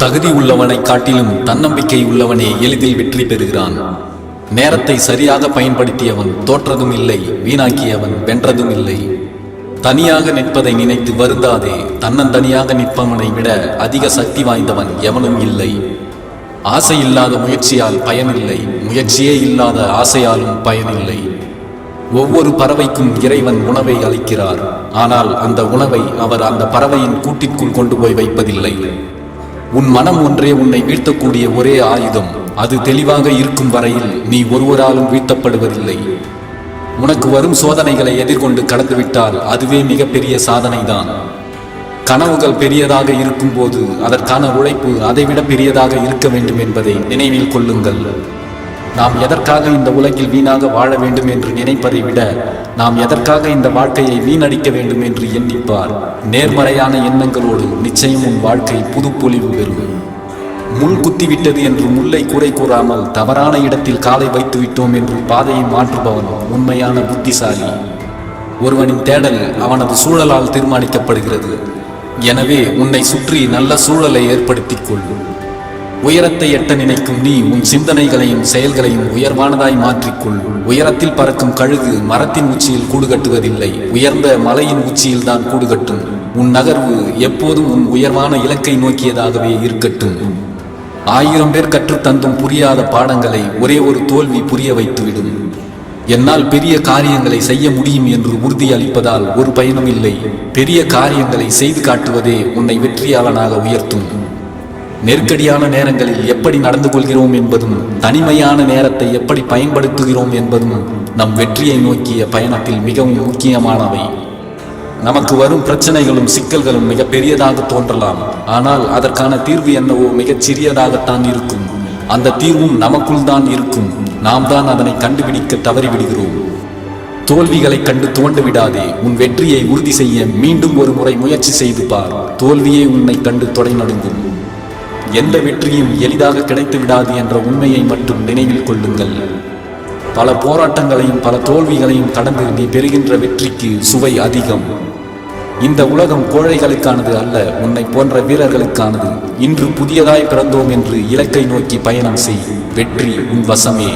தகுதி உள்ளவனை காட்டிலும் தன்னம்பிக்கை உள்ளவனே எளிதில் வெற்றி பெறுகிறான். நேரத்தை சரியாக பயன்படுத்தியவன் தோற்றதும் இல்லை வீணாக்கியவன் வென்றதும் இல்லை. தனியாக நிற்பதை நினைத்து வருந்தாதே தன்னந்தனியாக நிற்பவனை விட அதிக சக்தி வாய்ந்தவன் எவனும் இல்லை. ஆசை இல்லாத முயற்சியால் பயனில்லை முயற்சியே இல்லாத ஆசையாலும் பயனில்லை. ஒவ்வொரு பறவைக்கும் இறைவன் உணவை அளிக்கிறார் ஆனால் அந்த உணவை அவர் அந்த பறவையின் கூட்டிற்குள் கொண்டு போய் வைப்பதில்லை. உன் மனம் ஒன்றே உன்னை வீழ்த்தக்கூடிய ஒரே ஆயுதம். அது தெளிவாக இருக்கும் வரையில் நீ ஒருவராலும் வீழ்த்தப்படுவதில்லை. உனக்கு வரும் சோதனைகளை எதிர்கொண்டு கடந்துவிட்டால் அதுவே மிகப்பெரிய சாதனைதான். கனவுகள் பெரியதாக இருக்கும்போது அதற்கான உழைப்பு அதைவிட பெரியதாக இருக்க வேண்டும் என்பதை நினைவில் கொள்ளுங்கள். நாம் எதற்காக இந்த உலகில் வீணாக வாழ வேண்டும் என்று நினைப்பதை விட நாம் எதற்காக இந்த வாழ்க்கையை வீணடிக்க வேண்டும் என்று எண்ணிப்பார். நேர்மறையான எண்ணங்களோடு நிச்சயம் உன் வாழ்க்கை புதுப்பொலிவு பெறும். முள் குத்திவிட்டது என்று முல்லை குறை கூறாமல் தவறான இடத்தில் காலை வைத்து விட்டோம் என்று பாதையை மாற்றுபவன் உண்மையான புத்திசாலி. ஒருவனின் தேடல் அவனது சூழலால் தீர்மானிக்கப்படுகிறது. எனவே உன்னை சுற்றி நல்ல சூழலை ஏற்படுத்திக் கொள்ளும் உயரத்தை எட்ட நினைக்கும் நீ உன் சிந்தனைகளையும் செயல்களையும் உயர்வானதாய் மாற்றிக்கொள். உயரத்தில் பறக்கும் கழுகு மரத்தின் உச்சியில் கூடு கட்டுவதில்லை உயர்ந்த மலையின் உச்சியில் தான் கூடு கட்டும் உன் நகர்வு எப்போதும் உன் உயர்வான இலக்கை நோக்கியதாகவே இருக்கட்டும். ஆயிரம் பேர் கற்றுத்தந்தும் புரியாத பாடங்களை ஒரே ஒரு தோல்வி புரிய வைத்துவிடும். என்னால் பெரிய காரியங்களை செய்ய முடியும் என்று உறுதி அளிப்பதால் ஒரு பயனும் இல்லை. பெரிய காரியங்களை செய்து காட்டுவதே உன்னை வெற்றியாளனாக உயர்த்தும். நெருக்கடியான நேரங்களில் எப்படி நடந்து கொள்கிறோம் என்பதும் தனிமையான நேரத்தை எப்படி பயன்படுத்துகிறோம் என்பதும் நம் வெற்றியை நோக்கிய பயணத்தில் மிகவும் முக்கியமானவை. நமக்கு வரும் பிரச்சனைகளும் சிக்கல்களும் மிக பெரியதாக தோன்றலாம். ஆனால் அதற்கான தீர்வு என்னவோ மிகச் சிறியதாகத்தான் இருக்கும். அந்த தீர்வும் நமக்குள் தான் இருக்கும். நாம் தான் அதனை கண்டுபிடிக்க தவறிவிடுகிறோம். தோல்விகளைக் கண்டு தோண்டு விடாதே உன் வெற்றியை உறுதி செய்ய மீண்டும் ஒரு முறை முயற்சி செய்து பார். தோல்வியே உன்னை கண்டு தொடை நடுங்கும். எந்த வெற்றியும் எளிதாக கிடைத்து விடாது என்ற உண்மையை மட்டும் நினைவில் கொள்ளுங்கள். பல போராட்டங்களையும் பல தோல்விகளையும் கடந்து நீ பெறுகின்ற வெற்றிக்கு சுவை அதிகம். இந்த உலகம் கோழைகளுக்கானது அல்ல உன்னை போன்ற வீரர்களுக்கானது. இன்று புதியதாய் பிறந்தோம் என்று இலக்கை நோக்கி பயணம் செய். வெற்றி உன் வசமே.